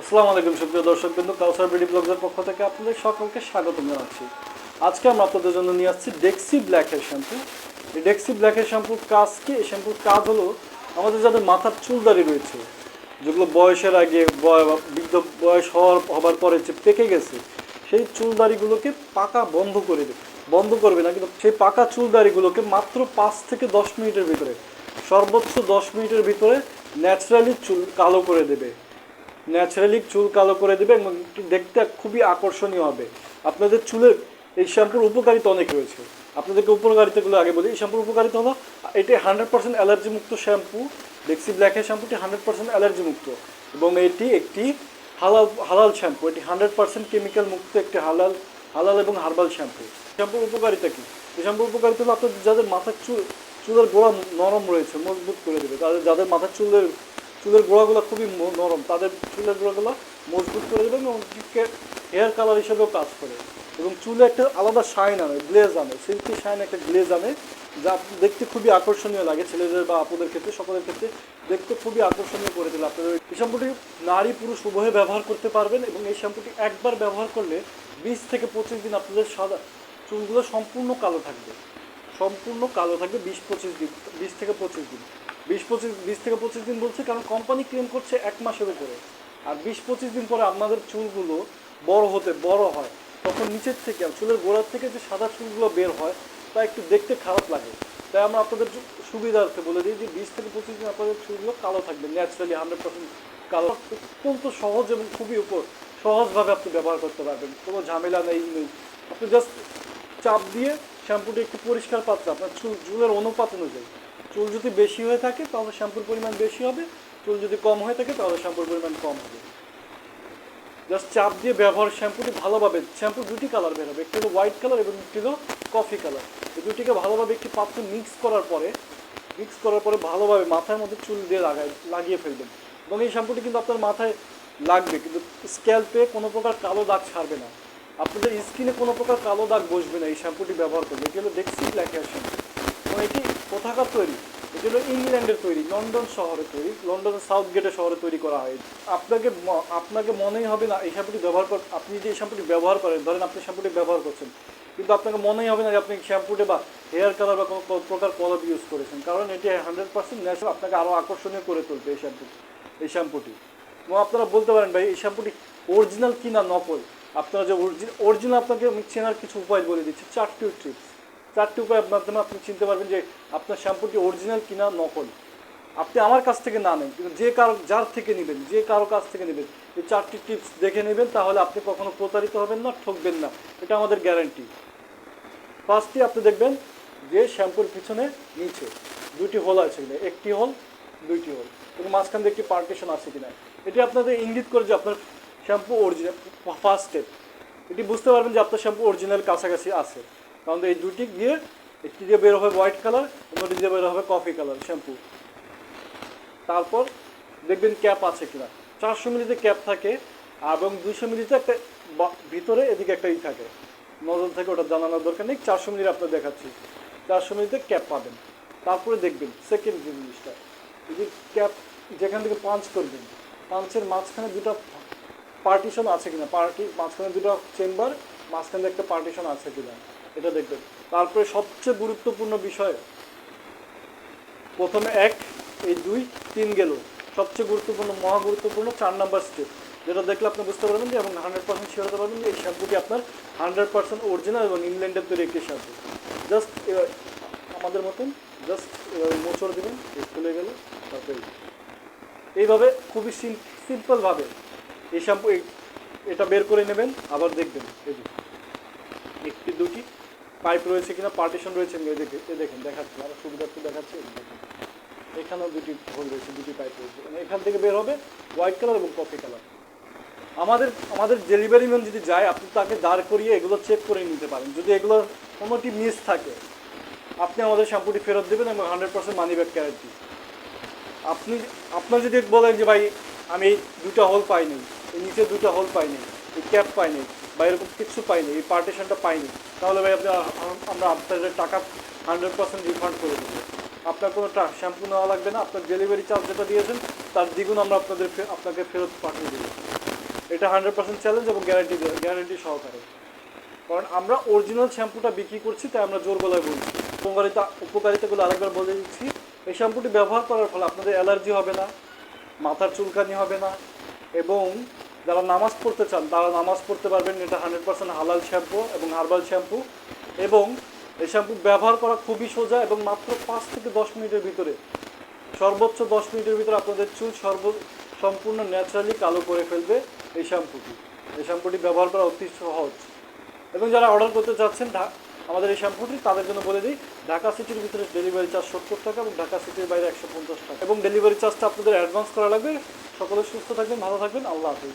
আসসালামু আলাইকুম সুপ্রিয় দর্শক বিন্দু কাউসার বিডি ব্লগের পক্ষ থেকে আপনাদের সকলকে স্বাগত জানাচ্ছি। আজকে আমরা আপনাদের জন্য নিয়ে আসছি ডেক্সি ব্ল্যাকের শ্যাম্পু এই ডেক্সি ব্ল্যাকের শ্যাম্পুর কাজ কি? এই শ্যাম্পুর কাজ হলো আমাদের যাদের মাথার চুলদারি রয়েছে, যেগুলো বয়সের আগে বৃদ্ধ বয়স হওয়ার হবার পরে যে পেকে গেছে, সেই চুলদারিগুলোকে পাকা বন্ধ করে দেবে বন্ধ করবে না, কিন্তু সেই পাকা চুলদারিগুলোকে মাত্র পাঁচ থেকে দশ মিনিটের ভিতরে, সর্বোচ্চ দশ মিনিটের ভিতরে ন্যাচারালি চুল কালো করে দেবে। ন্যাচারালি চুল কালো করে দেবে এবং দেখতে খুবই আকর্ষণীয় হবে। আপনাদের চুলের এই শ্যাম্পুর উপকারিতা অনেক রয়েছে। আপনাদেরকে উপকারিতাগুলো আগে বলি। এই শ্যাম্পুর উপকারিতা হলো, এটি হান্ড্রেড পার্সেন্ট অ্যালার্জি মুক্ত শ্যাম্পু ডেক্সি ব্ল্যাকের শ্যাম্পুটি হান্ড্রেড পার্সেন্ট অ্যালার্জি মুক্ত এবং এটি একটি হালাল হালাল শ্যাম্পু। এটি হান্ড্রেড পার্সেন্ট কেমিক্যাল মুক্ত একটি হালাল হালাল এবং হার্বাল শ্যাম্পু। শ্যাম্পুর উপকারিতা কি? এই শ্যাম্পুর উপকারিতা হলো আপনাদের যাদের মাথার চুল, চুলের গোড়া নরম রয়েছে, মজবুত করে দেবে, তাদের, যাদের মাথার চুলের চুলের গোড়াগুলো খুবই নরম। তাদের চুলের গোড়াগুলো মজবুত করে দেবে এবং হেয়ার কালার হিসেবেও কাজ করে। এবং চুলে একটা আলাদা শাইন আনে গ্লেজ আনে। সিল্কি শাইন একটা গ্লেজ আনে, যা দেখতে খুবই আকর্ষণীয় লাগে ছেলেদের বা আপুদের ক্ষেত্রে, সকলের ক্ষেত্রে। দেখতে খুবই আকর্ষণীয় করে দিলে আপনাদের এই শ্যাম্পুটি নারী পুরুষ উভয়ে ব্যবহার করতে পারবেন এবং এই শ্যাম্পুটি একবার ব্যবহার করলে বিশ থেকে পঁচিশ দিন আপনাদের সাদা চুলগুলো সম্পূর্ণ কালো থাকবে। সম্পূর্ণ কালো থাকবে বিশ পঁচিশ দিন, বিশ থেকে পঁচিশ দিন। বিশ পঁচিশ, বিশ থেকে পঁচিশ দিন বলছে, কারণ কোম্পানি ক্লেম করছে এক মাসের উপরে। আর বিশ পঁচিশ দিন পরে আপনাদের চুলগুলো বড় হতে, বড় হয়। তখন নিচের থেকে চুলের গোড়ার থেকে যে সাদা চুলগুলো বের হয়, তা একটু দেখতে খারাপ লাগে। তাই আমরা আপনাদের সুবিধার্থে বলে দিই যে বিশ থেকে পঁচিশ দিন আপনাদের চুলগুলো কালো থাকবে ন্যাচারালি হান্ড্রেড পার্সেন্ট কালো। অত্যন্ত সহজ এবং খুবই উপর, সহজভাবে আপনি ব্যবহার করতে পারবেন। কোনো ঝামেলা নেই নেই। আপনি জাস্ট চাপ দিয়ে শ্যাম্পুটি একটু পরিষ্কার পাত্রে, আপনার চুল, চুলের অনুপাত অনুযায়ী। চুল যদি বেশি হয়ে থাকে, তাহলে শ্যাম্পুর পরিমাণ বেশি হবে। চুল যদি কম হয়ে থাকে, তাহলে শ্যাম্পুর পরিমাণ কম হবে। জাস্ট চাপ দিয়ে ব্যবহার শ্যাম্পুটি ভালোভাবে, শ্যাম্পু দুটি কালার বের হবে, একটি হলো হোয়াইট কালার এবং একটি হলো কফি কালার এই দুটিকে ভালোভাবে একটি পাত্রে মিক্স করার পরে মিক্স করার পরে ভালোভাবে মাথার মধ্যে চুল দিয়ে লাগাই লাগিয়ে ফেলবেন। এবং এই শ্যাম্পুটি কিন্তু আপনার মাথায় লাগবে, কিন্তু স্ক্যাল্পে কোনো প্রকার কালো দাগ ছাড়বে না। আপনাদের স্কিনে কোনো প্রকার কালো দাগ বসবে না এই শ্যাম্পুটি ব্যবহার করলে। এটি হলো ডেক্সি ব্ল্যাক হেয়ার শ্যাম্পু এটি কোথাকার তৈরি? এটি হলো ইংল্যান্ডের তৈরি, লন্ডন শহরে তৈরি, লন্ডনের সাউথ গেটের শহরে তৈরি করা হয়। আপনাকে আপনাকে মনেই হবে না, এই শ্যাম্পুটি ব্যবহার কর, আপনি যে শ্যাম্পুটি ব্যবহার করেন, ধরেন আপনি শ্যাম্পুটি ব্যবহার করছেন, কিন্তু আপনাকে মনেই হবে না যে আপনি শ্যাম্পুটে বা হেয়ার কালার বা কোনো প্রকার কলার ইউজ করেছেন, কারণ এটি হান্ড্রেড পার্সেন্ট ন্যাচারাল আপনাকে আরও আকর্ষণীয় করে তুলবে এই শ্যাম্পুটি এই শ্যাম্পুটি। এবং আপনারা বলতে পারেন, ভাই, এই শ্যাম্পুটি অরিজিনাল কি না নকল, আপনারা যে অরিজিনাল আপনাকে আমি চেনার কিছু উপায় বলে দিচ্ছি, চারটি ট্রিপস চারটি উপায়ের মাধ্যমে আপনি চিনতে পারবেন যে আপনার শ্যাম্পুটি অরিজিনাল কিনা নকল। আপনি আমার কাছ থেকে না নেন, কিন্তু যে কারও যার থেকে নেবেন, যে কারও কাছ থেকে নেবেন, এই চারটি টিপস দেখে নেবেন, তাহলে আপনি কখনো প্রতারিত হবেন না, ঠকবেন না। এটা আমাদের গ্যারান্টি ফার্স্টে আপনি দেখবেন যে শ্যাম্পুর পিছনে নিচে দুটি হোল আছে কিনা। একটি হোল দুইটি হোল এবং মাঝখান দিয়ে একটি পার্টিশন আছে কিনা। এটি আপনাদের ইঙ্গিত করে যে আপনার শ্যাম্পু অরিজিনাল ফার্স্ট স্টেপ এটি বুঝতে পারবেন যে আপনার শ্যাম্পু অরিজিনাল কাছাকাছি আছে। কারণ এই দুটি দিয়ে একটি দিয়ে বের হবে হোয়াইট কালার, অন্যটি দিয়ে বের হবে কফি কালার, শ্যাম্পু। তারপর দেখবেন ক্যাপ আছে কিনা। চারশো মিলিতে ক্যাপ থাকে এবং দুশো মিলিতে একটা ভিতরে এদিকে একটা ই থাকে। নজর থেকে ওটা জানানোর দরকার নেই, চারশো মিলির আপনার দেখাচ্ছি। চারশো মিলিতে ক্যাপ পাবেন। তারপরে দেখবেন সেকেন্ড যে জিনিসটা, এই ক্যাপ যেখান থেকে পাঞ্চ করবেন পাঞ্চের মাঝখানে দুটো পার্টিশন আছে কিনা। পার্টি মাঝখানে দুটো চেম্বার মাঝখানে একটা পার্টিশন আছে কিনা। এটা দেখবেন। তারপরে সবচেয়ে গুরুত্বপূর্ণ বিষয়, প্রথমে এক, এই দুই, তিন গেল। সবচেয়ে গুরুত্বপূর্ণ, মহা গুরুত্বপূর্ণ চার নাম্বার স্টেপ যেটা দেখলে আপনি বুঝতে পারবেন যে, এবং হান্ড্রেড পার্সেন্ট শিওর হতে পারবেন যে, এই শ্যাম্পুটি আপনার হান্ড্রেড পার্সেন্ট অরিজিনাল এবং ইংল্যান্ডের তৈরি একটি শ্যাম্পু জাস্ট আমাদের মতন জাস্ট এভাবে মোচড় দেবেন খুলে গেল, তারপরে এইভাবে খুবই সিম্পলভাবে এই শ্যাম্পু এটা বের করে নেবেন, আবার দেখবেন, এই একটি, দুটি পাইপ রয়েছে কিনা পার্টিশন রয়েছে কিনা দেখেন, দেখাচ্ছি আরও সুবিধার্থে দেখাচ্ছে। এখানেও দুটি হোল রয়েছে, দুটি পাইপ রয়েছে। মানে এখান থেকে বের হবে হোয়াইট কালার এবং কফি কালার আমাদের আমাদের ডেলিভারি ম্যান যদি যায়, আপনি তাকে দাঁড় করিয়ে এগুলো চেক করে নিতে পারেন। যদি এগুলোর কোনোটি মিস থাকে, আপনি আমাদের শ্যাম্পুটি ফেরত দেবেন এবং hundred percent money back guarantee আপনি, আপনার যদি বলেন যে, ভাই, আমি দুটো হোল পাইনি, এই নিচে দুটো হোল পাইনি, এই ক্যাপ পাইনি বা এরকম কিছু পাইনি, এই পার্টিশনটা পাইনি, তাহলে ভাই আপনি আমরা আপনাদের টাকা হান্ড্রেড পার্সেন্ট রিফান্ড করে দেবো। আপনার কোনো শ্যাম্পু নেওয়া লাগবে না, আপনার ডেলিভারি চার্জ যেটা দিয়েছেন, তার দ্বিগুণ আমরা আপনাদের আপনাকে ফেরত পাঠিয়ে দেবো। এটা হান্ড্রেড পার্সেন্ট চ্যালেঞ্জ এবং গ্যারান্টি গ্যারান্টি সহকারে। কারণ আমরা অরিজিনাল শ্যাম্পুটা বিক্রি করছি, তাই আমরা জোর গলায় বলছি উপকারিতা, উপকারিতাগুলো আরেকবার বলে দিচ্ছি, এই শ্যাম্পুটি ব্যবহার করার ফলে আপনাদের অ্যালার্জি হবে না, মাথার চুলকানি হবে না, এবং যারা নামাজ পড়তে চান, তারা নামাজ পড়তে পারবেন, এটা হান্ড্রেড পার্সেন্ট হালাল শ্যাম্পু এবং হার্বাল শ্যাম্পু এবং এই শ্যাম্পু ব্যবহার করা খুবই সোজা এবং মাত্র পাঁচ থেকে দশ মিনিটের ভিতরে, সর্বোচ্চ দশ মিনিটের ভিতরে আপনাদের চুল সর্ব, সম্পূর্ণ ন্যাচারালি কালো করে ফেলবে এই শ্যাম্পুটি এই শ্যাম্পুটি ব্যবহার করা অতি সহজ। এবং যারা অর্ডার করতে চাচ্ছেন আমাদের এই শ্যাম্পুটি তাদের জন্য বলে দিই, ঢাকা সিটির ভিতরে ডেলিভারি চার্জ সত্তর টাকা এবং ঢাকা সিটির বাইরে একশো পঞ্চাশ টাকা। এবং ডেলিভারি চার্জটা আপনাদের অ্যাডভান্স করা লাগবে। সকলে সুস্থ থাকবেন, ভালো থাকবেন, আল্লাহ হাফিজ।